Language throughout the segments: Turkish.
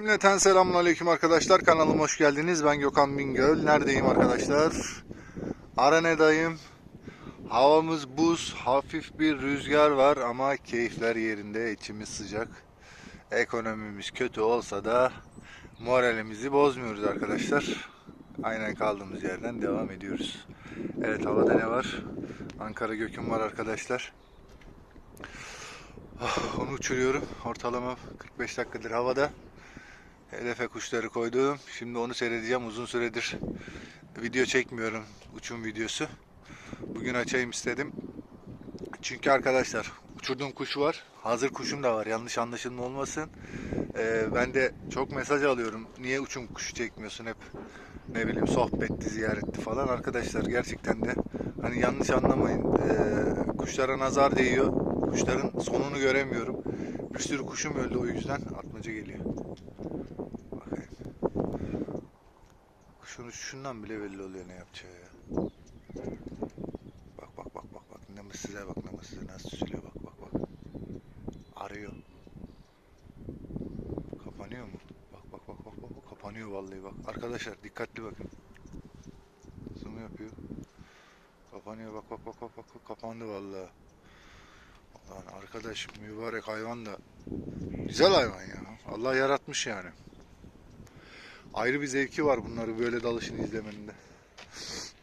Cümleten selamünaleyküm arkadaşlar. Kanalıma hoş geldiniz. Ben Gökhan Bingöl. Neredeyim arkadaşlar? Aranedayım. Havamız buz. Hafif bir rüzgar var ama keyifler yerinde. içimiz sıcak. Ekonomimiz kötü olsa da moralimizi bozmuyoruz arkadaşlar. Aynen kaldığımız yerden devam ediyoruz. Evet havada ne var? Ankara göküm var arkadaşlar. Ah, Onu uçuruyorum. Ortalama 45 dakikadır havada. Hedefe kuşları koydum. Şimdi onu seyredeceğim. Uzun süredir video çekmiyorum. Uçum videosu. Bugün açayım istedim. Çünkü arkadaşlar uçurduğum kuş var. Hazır kuşum da var. Yanlış anlaşılma olmasın. Ee, ben de çok mesaj alıyorum. Niye uçum kuşu çekmiyorsun hep? Ne bileyim sohbetti, ziyaretti falan. Arkadaşlar gerçekten de hani yanlış anlamayın. Ee, kuşlara nazar değiyor. Kuşların sonunu göremiyorum. Bir sürü kuşum öldü o yüzden atmaca geliyor. Kuşun uçuşundan bile belli oluyor ne yapacağı ya. Bak bak bak bak bak. Namussuz'a bak namussuz'a nasıl süzülüyor bak bak bak. Arıyor. Kapanıyor mu? Bak bak bak bak bak. Kapanıyor vallahi bak. Arkadaşlar dikkatli bakın. Zoom yapıyor. Kapanıyor bak bak bak bak. bak. Kapandı vallahi. Lan arkadaş mübarek hayvan da güzel hayvan ya. Allah yaratmış yani. Ayrı bir zevki var bunları böyle dalışını izlemenin de.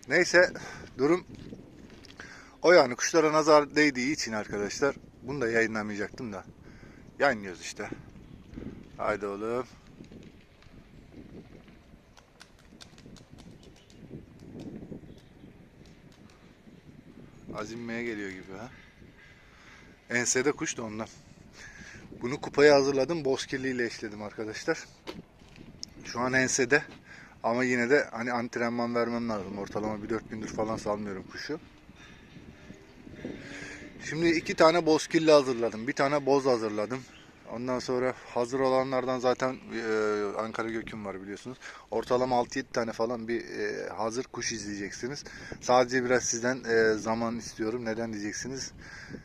Neyse durum o yani kuşlara nazar değdiği için arkadaşlar bunu da yayınlamayacaktım da yayınlıyoruz işte. Haydi oğlum. Azinmeye geliyor gibi ha. Ensede kuş da ondan. Bunu kupaya hazırladım. Bozkirli ile eşledim arkadaşlar. Şu an ensede. Ama yine de hani antrenman vermem lazım. Ortalama bir dört gündür falan salmıyorum kuşu. Şimdi iki tane bozkirli hazırladım. Bir tane boz hazırladım. Ondan sonra hazır olanlardan zaten e, Ankara Göküm var biliyorsunuz. Ortalama 6-7 tane falan bir e, hazır kuş izleyeceksiniz. Sadece biraz sizden e, zaman istiyorum. Neden diyeceksiniz?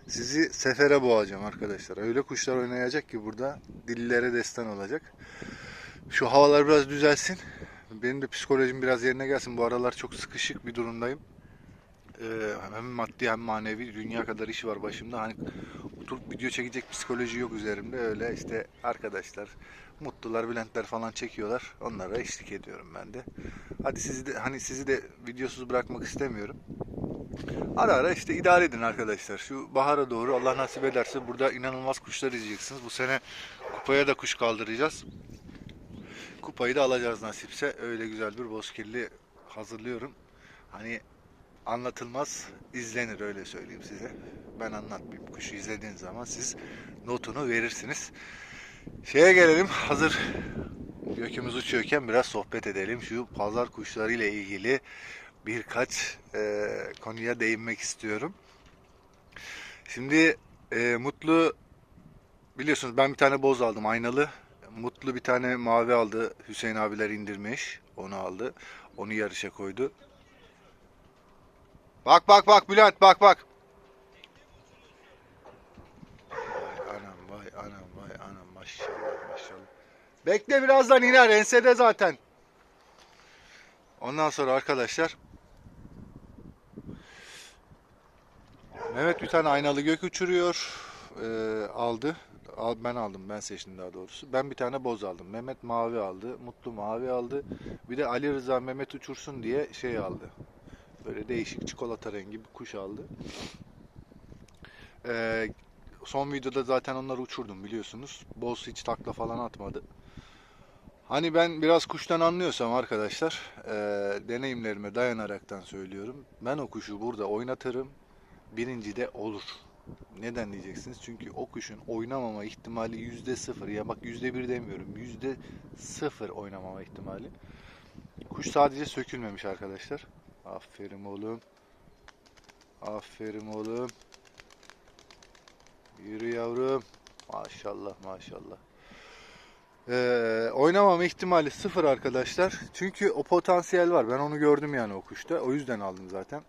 Sizi sefere boğacağım arkadaşlar. Öyle kuşlar oynayacak ki burada dillere destan olacak. Şu havalar biraz düzelsin. Benim de psikolojim biraz yerine gelsin. Bu aralar çok sıkışık bir durumdayım. Ee, hem maddi hem manevi dünya kadar işi var başımda. Hani oturup video çekecek psikoloji yok üzerimde. Öyle işte arkadaşlar mutlular, Bülentler falan çekiyorlar. Onlara eşlik ediyorum ben de. Hadi sizi de hani sizi de videosuz bırakmak istemiyorum. Ara ara işte idare edin arkadaşlar. Şu bahara doğru Allah nasip ederse burada inanılmaz kuşlar izleyeceksiniz. Bu sene kupaya da kuş kaldıracağız. Kupayı da alacağız nasipse. Öyle güzel bir bozkirli hazırlıyorum. Hani anlatılmaz izlenir öyle söyleyeyim size. Ben anlatmayayım. Kuşu izlediğiniz zaman siz notunu verirsiniz. Şeye gelelim. Hazır gökümüz uçuyorken biraz sohbet edelim. Şu pazar kuşları ile ilgili birkaç e, konuya değinmek istiyorum. Şimdi e, Mutlu biliyorsunuz ben bir tane boz aldım aynalı. Mutlu bir tane mavi aldı. Hüseyin abiler indirmiş. Onu aldı. Onu yarışa koydu. Bak bak bak Bülent bak bak. Vay anam vay anam vay anam maşallah maşallah. Bekle birazdan iner ensede zaten. Ondan sonra arkadaşlar Mehmet bir tane aynalı gök uçuruyor. Ee, aldı. Al, ben aldım. Ben seçtim daha doğrusu. Ben bir tane boz aldım. Mehmet mavi aldı. Mutlu mavi aldı. Bir de Ali Rıza Mehmet uçursun diye şey aldı. Böyle değişik çikolata rengi bir kuş aldı. Ee, son videoda zaten onları uçurdum biliyorsunuz. Boz hiç takla falan atmadı. Hani ben biraz kuştan anlıyorsam arkadaşlar, e, deneyimlerime dayanaraktan söylüyorum. Ben o kuşu burada oynatırım. Birinci de olur. Neden diyeceksiniz? Çünkü o kuşun oynamama ihtimali yüzde sıfır. Ya bak yüzde bir demiyorum. Yüzde sıfır oynamama ihtimali. Kuş sadece sökülmemiş arkadaşlar. Aferin oğlum. Aferin oğlum. Yürü yavrum. Maşallah maşallah. Ee, oynamama ihtimali sıfır arkadaşlar. Çünkü o potansiyel var. Ben onu gördüm yani o kuşta. O yüzden aldım zaten.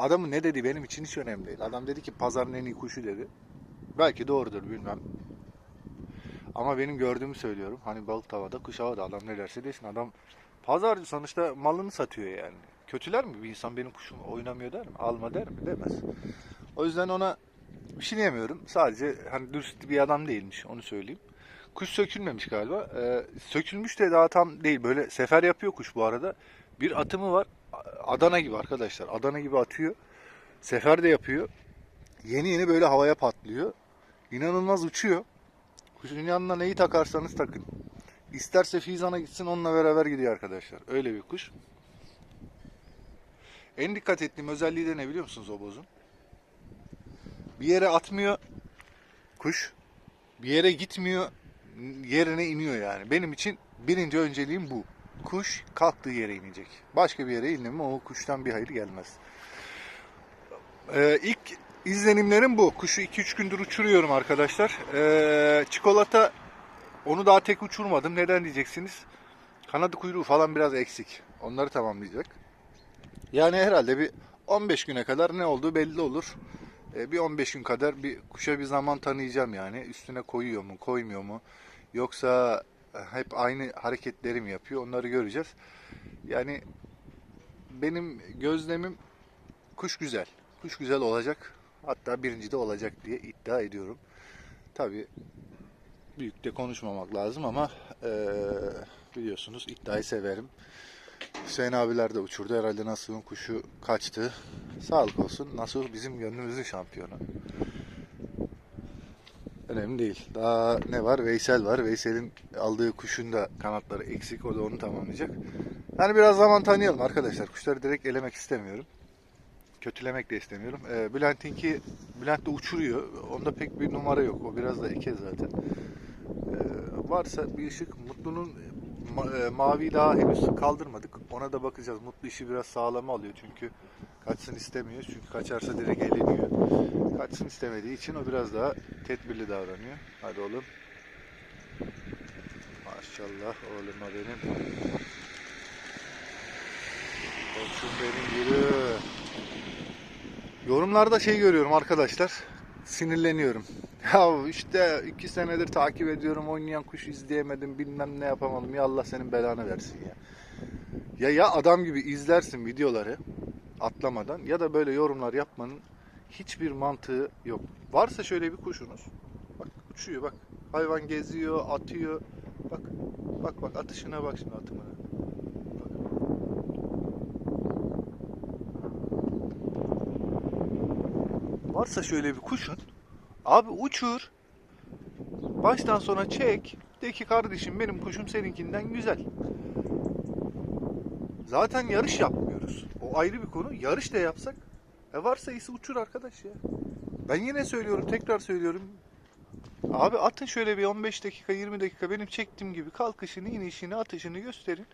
Adamın ne dediği benim için hiç önemli değil. Adam dedi ki pazarın en iyi kuşu dedi. Belki doğrudur bilmem. Ama benim gördüğümü söylüyorum. Hani balık tavada, kuş havada adam ne derse desin. Adam pazarcı sonuçta malını satıyor yani. Kötüler mi bir insan benim kuşum oynamıyor der mi? Alma der mi? Demez. O yüzden ona bir şey diyemiyorum. Sadece hani dürüst bir adam değilmiş onu söyleyeyim. Kuş sökülmemiş galiba. Ee, sökülmüş de daha tam değil. Böyle sefer yapıyor kuş bu arada. Bir atımı var. Adana gibi arkadaşlar. Adana gibi atıyor. Sefer de yapıyor. Yeni yeni böyle havaya patlıyor. İnanılmaz uçuyor. Kuşun yanına neyi takarsanız takın. İsterse Fizan'a gitsin onunla beraber gidiyor arkadaşlar. Öyle bir kuş. En dikkat ettiğim özelliği de ne biliyor musunuz o bozun? Bir yere atmıyor kuş. Bir yere gitmiyor. Yerine iniyor yani. Benim için birinci önceliğim bu. Kuş kalktığı yere inecek. Başka bir yere indi mi o kuştan bir hayır gelmez. Ee, ilk izlenimlerim bu. Kuşu 2-3 gündür uçuruyorum arkadaşlar. Ee, çikolata onu daha tek uçurmadım. Neden diyeceksiniz? Kanadı kuyruğu falan biraz eksik. Onları tamamlayacak. Yani herhalde bir 15 güne kadar ne olduğu belli olur. Ee, bir 15 gün kadar bir kuşa bir zaman tanıyacağım yani. Üstüne koyuyor mu, koymuyor mu? Yoksa hep aynı hareketleri mi yapıyor? Onları göreceğiz. Yani benim gözlemim kuş güzel. Kuş güzel olacak. Hatta birinci de olacak diye iddia ediyorum. Tabii büyük de konuşmamak lazım ama eee, biliyorsunuz iddiayı severim. Hüseyin abiler de uçurdu. Herhalde Nasuh'un kuşu kaçtı. Sağlık olsun. Nasuh bizim gönlümüzün şampiyonu. Önemli değil. Daha ne var? Veysel var. Veysel'in aldığı kuşun da kanatları eksik. O da onu tamamlayacak. Yani biraz zaman tanıyalım arkadaşlar. Kuşları direkt elemek istemiyorum. Kötülemek de istemiyorum. Ee, Bülent'inki Bülent de uçuruyor. Onda pek bir numara yok. O biraz da eke zaten. Ee, varsa bir ışık Mutlu'nun ma- e, mavi daha henüz kaldırmadık. Ona da bakacağız. Mutlu işi biraz sağlama alıyor çünkü kaçsın istemiyor. Çünkü kaçarsa direkt eleniyor. Kaçsın istemediği için o biraz daha tedbirli davranıyor. Hadi oğlum. Maşallah oğluma benim. Koçum benim yürü. Yorumlarda şey görüyorum arkadaşlar. Sinirleniyorum. Ya işte iki senedir takip ediyorum oynayan kuş izleyemedim bilmem ne yapamadım. Ya Allah senin belanı versin ya. Ya ya adam gibi izlersin videoları atlamadan ya da böyle yorumlar yapmanın hiçbir mantığı yok. Varsa şöyle bir kuşunuz. Bak uçuyor bak. Hayvan geziyor, atıyor. Bak bak bak atışına bak şimdi atımına. Bak. Varsa şöyle bir kuşun abi uçur. Baştan sona çek. De ki kardeşim benim kuşum seninkinden güzel. Zaten yarış yapmıyoruz. O ayrı bir konu. Yarış da yapsak e varsa iyisi uçur arkadaş ya. Ben yine söylüyorum, tekrar söylüyorum. Abi atın şöyle bir 15 dakika, 20 dakika benim çektiğim gibi kalkışını, inişini, atışını gösterin.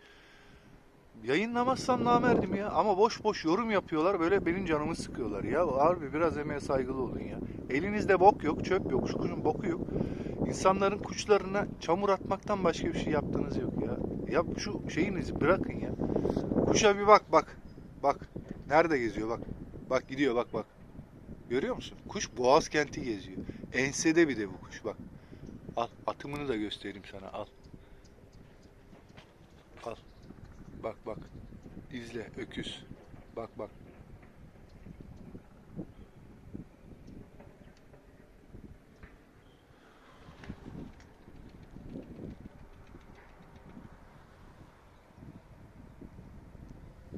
Yayınlamazsam namerdim ya. Ama boş boş yorum yapıyorlar. Böyle benim canımı sıkıyorlar ya. Harbi biraz emeğe saygılı olun ya. Elinizde bok yok, çöp yok, şu kuşun boku yok. İnsanların kuşlarına çamur atmaktan başka bir şey yaptığınız yok ya. Ya şu şeyinizi bırakın ya. Kuşa bir bak bak. Bak. Nerede geziyor bak. Bak gidiyor bak bak. Görüyor musun? Kuş Boğaz kenti geziyor. Ensede bir de bu kuş bak. Al atımını da göstereyim sana al. Al. Bak bak. İzle öküz. Bak bak.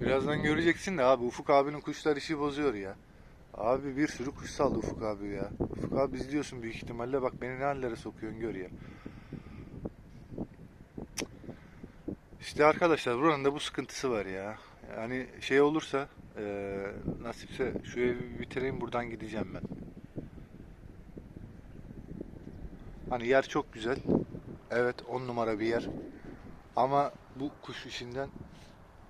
Birazdan göreceksin de abi Ufuk abinin kuşlar işi bozuyor ya. Abi bir sürü kuş saldı Ufuk abi ya. Ufuk abi izliyorsun büyük ihtimalle bak beni ne hallere sokuyorsun gör ya. İşte arkadaşlar buranın da bu sıkıntısı var ya. Yani şey olursa eee, nasipse şu evi bitireyim buradan gideceğim ben. Hani yer çok güzel. Evet on numara bir yer. Ama bu kuş işinden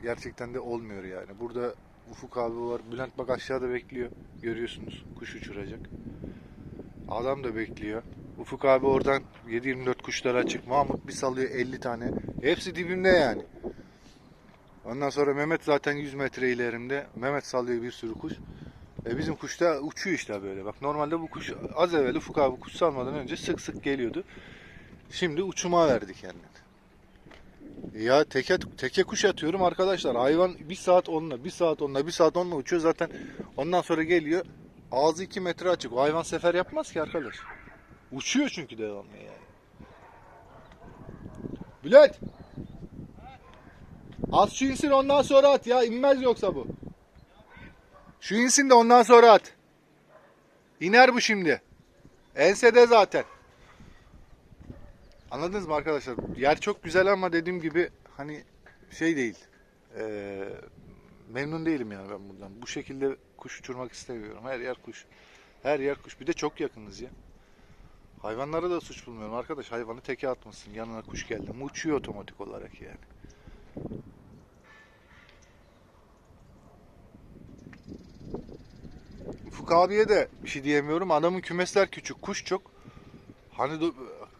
gerçekten de olmuyor yani. Burada Ufuk abi var. Bülent bak aşağıda bekliyor. Görüyorsunuz. Kuş uçuracak. Adam da bekliyor. Ufuk abi oradan 7-24 kuşlar açık. Mahmut bir salıyor 50 tane. Hepsi dibimde yani. Ondan sonra Mehmet zaten 100 metre ilerimde. Mehmet sallıyor bir sürü kuş. E bizim kuş da uçuyor işte böyle. Bak normalde bu kuş az evvel Ufuk abi kuş salmadan önce sık sık geliyordu. Şimdi uçuma verdi kendini. Ya teke, teke kuş atıyorum arkadaşlar. Hayvan bir saat onunla, bir saat onunla, bir saat onunla uçuyor zaten. Ondan sonra geliyor. Ağzı 2 metre açık. O hayvan sefer yapmaz ki arkadaş. Uçuyor çünkü devamlı yani. Bülent! At şu insin ondan sonra at ya. inmez yoksa bu. Şu insin de ondan sonra at. İner bu şimdi. Ensede zaten. Anladınız mı arkadaşlar? Yer çok güzel ama dediğim gibi hani şey değil. Ee, memnun değilim yani ben buradan. Bu şekilde kuş uçurmak istemiyorum. Her yer kuş. Her yer kuş. Bir de çok yakınız ya. Hayvanlara da suç bulmuyorum arkadaş. Hayvanı teke atmasın. Yanına kuş geldi mi uçuyor otomatik olarak yani. Ufuk abiye de bir şey diyemiyorum. Adamın kümesler küçük. Kuş çok. Hani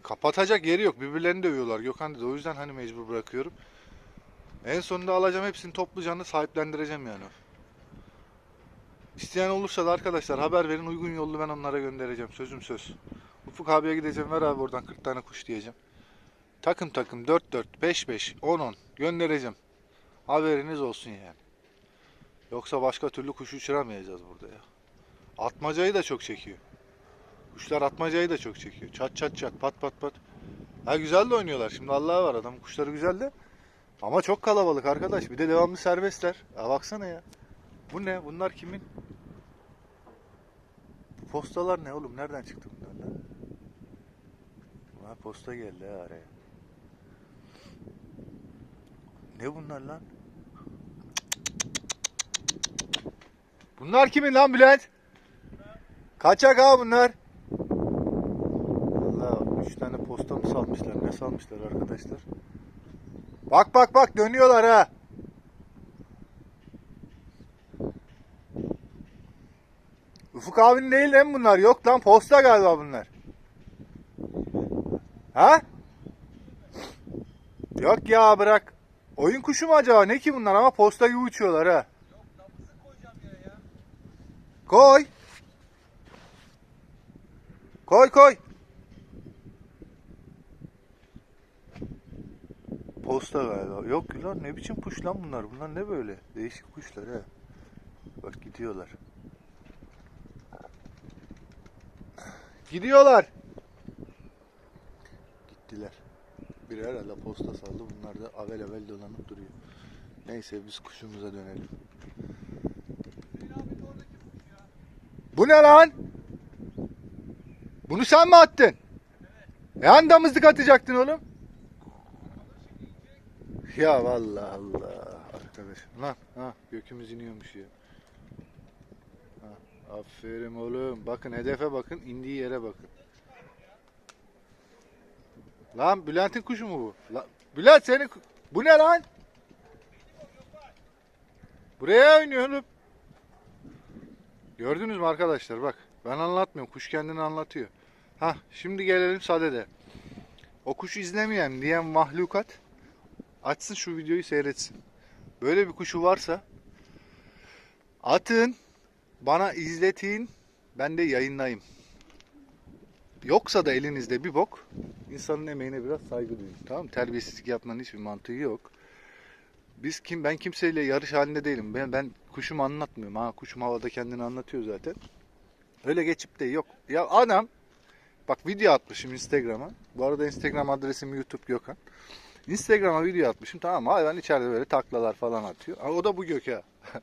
kapatacak yeri yok. Birbirlerini dövüyorlar. Gökhan dedi. O yüzden hani mecbur bırakıyorum. En sonunda alacağım hepsini toplu canlı sahiplendireceğim yani. İsteyen olursa da arkadaşlar haber verin. Uygun yollu ben onlara göndereceğim. Sözüm söz. Ufuk abiye gideceğim. Ver abi oradan 40 tane kuş diyeceğim. Takım takım 4 4 5 5 10 10 göndereceğim. Haberiniz olsun yani. Yoksa başka türlü kuş uçuramayacağız burada ya. Atmacayı da çok çekiyor. Kuşlar atmacayı da çok çekiyor. Çat çat çat pat pat pat. Ha güzel de oynuyorlar. Şimdi Allah'a var adamın kuşları güzel de. Ama çok kalabalık arkadaş. Bir de devamlı serbestler. Ha baksana ya. Bu ne? Bunlar kimin? Bu postalar ne oğlum? Nereden çıktı bunlar lan? Ha posta geldi ha araya. Ne bunlar lan? Bunlar kimin lan Bülent? Kaçak ha bunlar? Allah posta mı salmışlar? Ne salmışlar arkadaşlar? Bak bak bak dönüyorlar ha. Ufuk abinin değil lan bunlar. Yok lan posta galiba bunlar. Ha? Yok ya bırak. Oyun kuşu mu acaba? Ne ki bunlar ama posta gibi uçuyorlar ha. Koy. Koy koy. Posta galiba. Yok lan ne biçim kuş lan bunlar? Bunlar ne böyle? Değişik kuşlar he. Bak gidiyorlar. Gidiyorlar. Gittiler. Biri herhalde posta saldı. Bunlar da avel avel dolanıp duruyor. Neyse biz kuşumuza dönelim. Bu ne lan? Bunu sen mi attın? E hani damızlık atacaktın oğlum? Ya vallahi Allah arkadaş. Lan ha gökümüz iniyormuş ya. Ha, aferin oğlum. Bakın hedefe bakın, indiği yere bakın. Lan Bülent'in kuşu mu bu? Lan, Bülent senin bu ne lan? Buraya oynuyor oğlum. Gördünüz mü arkadaşlar bak. Ben anlatmıyorum. Kuş kendini anlatıyor. Ha şimdi gelelim sadede. O kuşu izlemeyen diyen mahlukat açsın şu videoyu seyretsin. Böyle bir kuşu varsa atın bana izletin ben de yayınlayayım. Yoksa da elinizde bir bok insanın emeğine biraz saygı duyun. Tamam? Terbiyesizlik yapmanın hiçbir mantığı yok. Biz kim ben kimseyle yarış halinde değilim. Ben ben kuşumu anlatmıyorum. Ha kuşum havada kendini anlatıyor zaten. Öyle geçip de yok. Ya adam bak video atmışım Instagram'a. Bu arada Instagram adresim YouTube Gökhan. Instagram'a video atmışım tamam mı? Hayvan içeride böyle taklalar falan atıyor. Ha, o da bu Gökhan.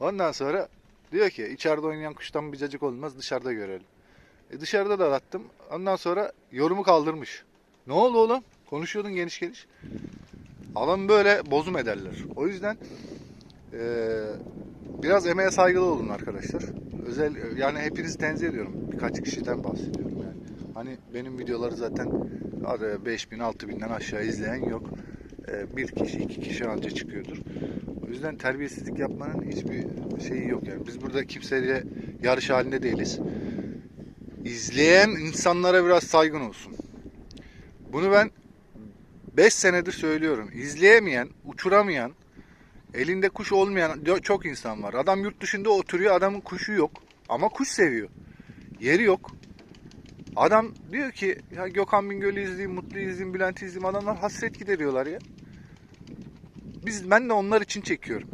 Ondan sonra diyor ki içeride oynayan kuştan bir cacık olmaz dışarıda görelim. E dışarıda da attım. Ondan sonra yorumu kaldırmış. Ne oldu oğlum? Konuşuyordun geniş geniş. Adam böyle bozum ederler. O yüzden eee, biraz emeğe saygılı olun arkadaşlar. Özel yani hepinizi tenzih ediyorum. Birkaç kişiden bahsediyorum yani. Hani benim videoları zaten 5000 6000'den aşağı izleyen yok. Eee, bir kişi iki kişi anca çıkıyordur. O yüzden terbiyesizlik yapmanın hiçbir şeyi yok yani. Biz burada kimseyle yarış halinde değiliz. İzleyen insanlara biraz saygın olsun. Bunu ben 5 senedir söylüyorum. İzleyemeyen, uçuramayan, elinde kuş olmayan çok insan var. Adam yurt dışında oturuyor, adamın kuşu yok. Ama kuş seviyor. Yeri yok. Adam diyor ki ya Gökhan Bingöl'ü izleyeyim, Mutlu izleyeyim, Bülent'i izleyeyim. Adamlar hasret gideriyorlar ya. Biz, ben de onlar için çekiyorum.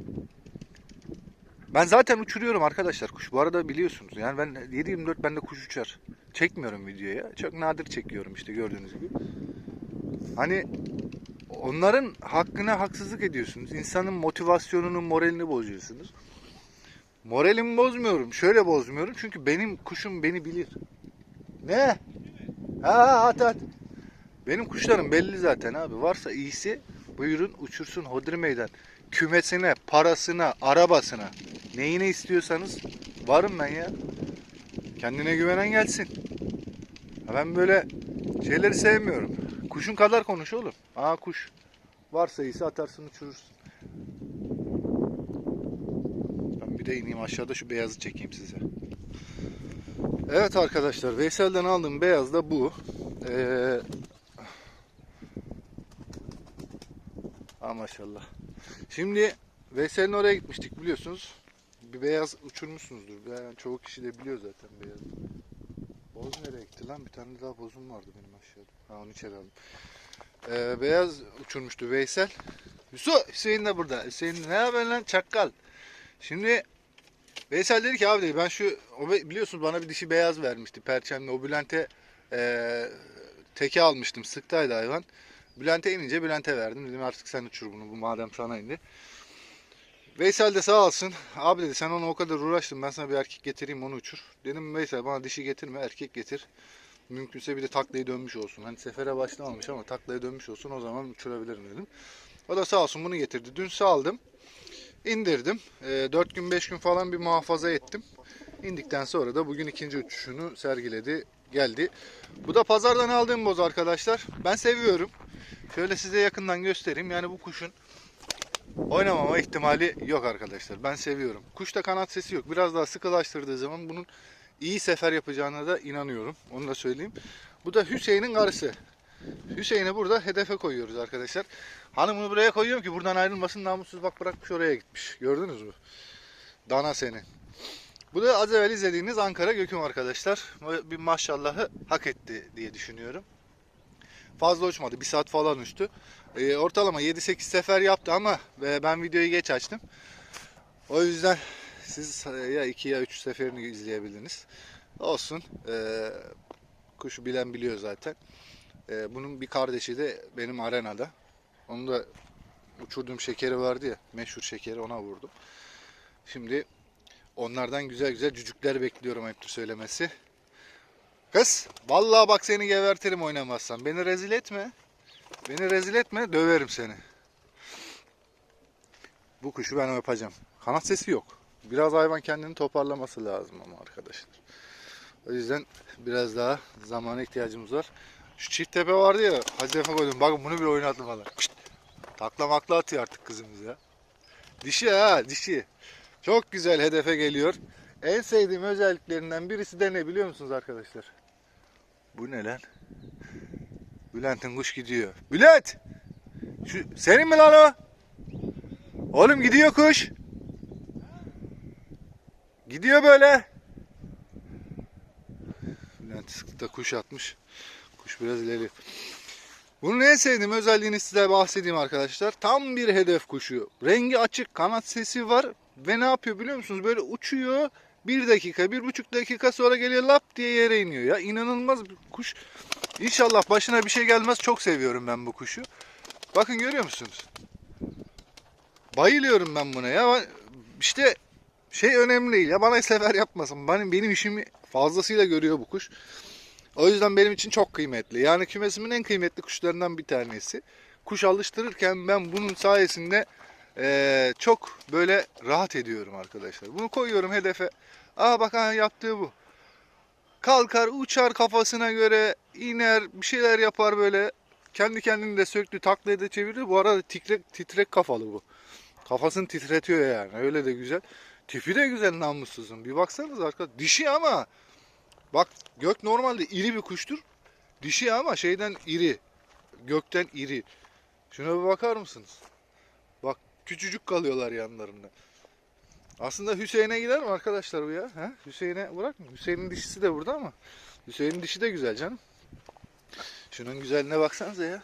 Ben zaten uçuruyorum arkadaşlar kuş. Bu arada biliyorsunuz. Yani ben 7-24 bende kuş uçar. Çekmiyorum videoya. Çok nadir çekiyorum işte gördüğünüz gibi. Hani onların hakkına haksızlık ediyorsunuz. İnsanın motivasyonunu, moralini bozuyorsunuz. Moralimi bozmuyorum. Şöyle bozmuyorum. Çünkü benim kuşum beni bilir. Ne? Ha at at. Benim kuşlarım belli zaten abi. Varsa iyisi buyurun uçursun hodri meydan. Kümesine, parasına, arabasına. Neyine istiyorsanız varım ben ya. Kendine güvenen gelsin. Ben böyle şeyleri sevmiyorum. Kuşun kadar konuş oğlum. Aa kuş. Varsa iyisi atarsın uçurursun. Ben bir de ineyim aşağıda şu beyazı çekeyim size. Evet arkadaşlar Veysel'den aldığım beyaz da bu. Ee... Ha maşallah. Şimdi Veysel'in oraya gitmiştik biliyorsunuz. Bir beyaz uçurmuşsunuzdur. Yani çoğu kişi de biliyor zaten beyaz. Boz nereye gitti lan? Bir tane daha bozum vardı benim aşağıda. Ha onu içeri aldım. Ee, beyaz uçurmuştu Veysel. Yusuf Hüseyin de burada. Hüseyin ne haber lan çakkal. Şimdi Veysel dedi ki abi dedi ben şu o biliyorsunuz bana bir dişi beyaz vermişti perçemle o Bülent'e e, teke almıştım sıktaydı hayvan. Bülent'e inince Bülent'e verdim dedim artık sen uçur bunu bu madem sana indi. Veysel de sağ olsun abi dedi sen onu o kadar uğraştın ben sana bir erkek getireyim onu uçur. Dedim Veysel bana dişi getirme erkek getir. Mümkünse bir de taklaya dönmüş olsun. Hani sefere başlamamış ama taklaya dönmüş olsun o zaman uçurabilirim dedim. O da sağ olsun bunu getirdi. Dün saldım. İndirdim. 4 gün 5 gün falan bir muhafaza ettim. İndikten sonra da bugün ikinci uçuşunu sergiledi. Geldi. Bu da pazardan aldığım boz arkadaşlar. Ben seviyorum. Şöyle size yakından göstereyim. Yani bu kuşun oynamama ihtimali yok arkadaşlar. Ben seviyorum. Kuşta kanat sesi yok. Biraz daha sıkılaştırdığı zaman bunun iyi sefer yapacağına da inanıyorum. Onu da söyleyeyim. Bu da Hüseyin'in karısı. Hüseyin'i burada hedefe koyuyoruz arkadaşlar. Hanımını buraya koyuyorum ki buradan ayrılmasın. Namussuz bak bırakmış oraya gitmiş. Gördünüz mü? Dana seni. Bu da az evvel izlediğiniz Ankara Göküm arkadaşlar. Bir maşallahı hak etti diye düşünüyorum. Fazla uçmadı. Bir saat falan uçtu. Ee, ortalama 7-8 sefer yaptı ama e, ben videoyu geç açtım. O yüzden siz e, ya 2 ya 3 seferini izleyebildiniz. Olsun. Ee, kuşu bilen biliyor zaten. Ee, bunun bir kardeşi de benim arenada. Onu da uçurduğum şekeri vardı ya. Meşhur şekeri ona vurdum. Şimdi onlardan güzel güzel cücükler bekliyorum ayıptır söylemesi. Kız vallahi bak seni gebertirim oynamazsan. Beni rezil etme. Beni rezil etme döverim seni. Bu kuşu ben yapacağım. Kanat sesi yok. Biraz hayvan kendini toparlaması lazım ama arkadaşlar. O yüzden biraz daha zamana ihtiyacımız var. Şu çift tepe vardı ya Efe koydum. Bakın bunu bir oynattım valla. Kışt! Takla makla atıyor artık kızımız ya. Dişi ha dişi. Çok güzel hedefe geliyor. En sevdiğim özelliklerinden birisi de ne biliyor musunuz arkadaşlar? Bu ne lan? Bülent'in kuş gidiyor. Bülent! Şu, senin mi lan o? Oğlum gidiyor kuş. Gidiyor böyle. Bülent da kuş atmış. Kuş biraz ileri. Bunun en sevdiğim özelliğini size bahsedeyim arkadaşlar. Tam bir hedef kuşu. Rengi açık, kanat sesi var ve ne yapıyor biliyor musunuz? Böyle uçuyor. Bir dakika, bir buçuk dakika sonra geliyor lap diye yere iniyor. Ya inanılmaz bir kuş. İnşallah başına bir şey gelmez. Çok seviyorum ben bu kuşu. Bakın görüyor musunuz? Bayılıyorum ben buna ya. İşte şey önemli değil ya bana sefer yapmasın. Benim benim işimi fazlasıyla görüyor bu kuş. O yüzden benim için çok kıymetli. Yani kümesimin en kıymetli kuşlarından bir tanesi. Kuş alıştırırken ben bunun sayesinde eee, çok böyle rahat ediyorum arkadaşlar. Bunu koyuyorum hedefe. Aa bak ha yaptığı bu. Kalkar uçar kafasına göre iner bir şeyler yapar böyle. Kendi kendini de söktü taklaya da çevirdi. Bu arada titrek, titrek kafalı bu. Kafasını titretiyor yani. Öyle de güzel. Tipi de güzel namussuzun. Bir baksanız arkadaşlar. Dişi ama bak gök normalde iri bir kuştur. Dişi ama şeyden iri. Gökten iri. Şuna bir bakar mısınız? Bak küçücük kalıyorlar yanlarında. Aslında Hüseyin'e gider mi arkadaşlar bu ya? He? Hüseyin'e bırak mı? Hüseyin'in dişisi de burada ama Hüseyin'in dişi de güzel canım. Şunun güzelliğine baksanıza ya.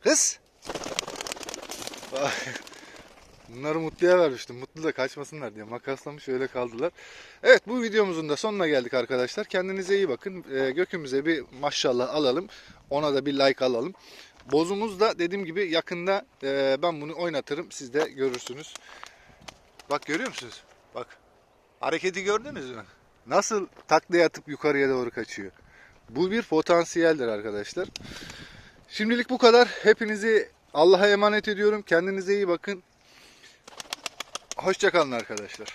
Kız. Bunları Mutlu'ya vermiştim. Mutlu da kaçmasınlar diye makaslamış öyle kaldılar. Evet bu videomuzun da sonuna geldik arkadaşlar. Kendinize iyi bakın. Ee, gökümüze bir maşallah alalım. Ona da bir like alalım. Bozumuz da dediğim gibi yakında e, ben bunu oynatırım. Siz de görürsünüz. Bak görüyor musunuz? Bak. Hareketi gördünüz mü? Nasıl taklaya atıp yukarıya doğru kaçıyor. Bu bir potansiyeldir arkadaşlar. Şimdilik bu kadar. Hepinizi Allah'a emanet ediyorum. Kendinize iyi bakın. Hoşçakalın arkadaşlar.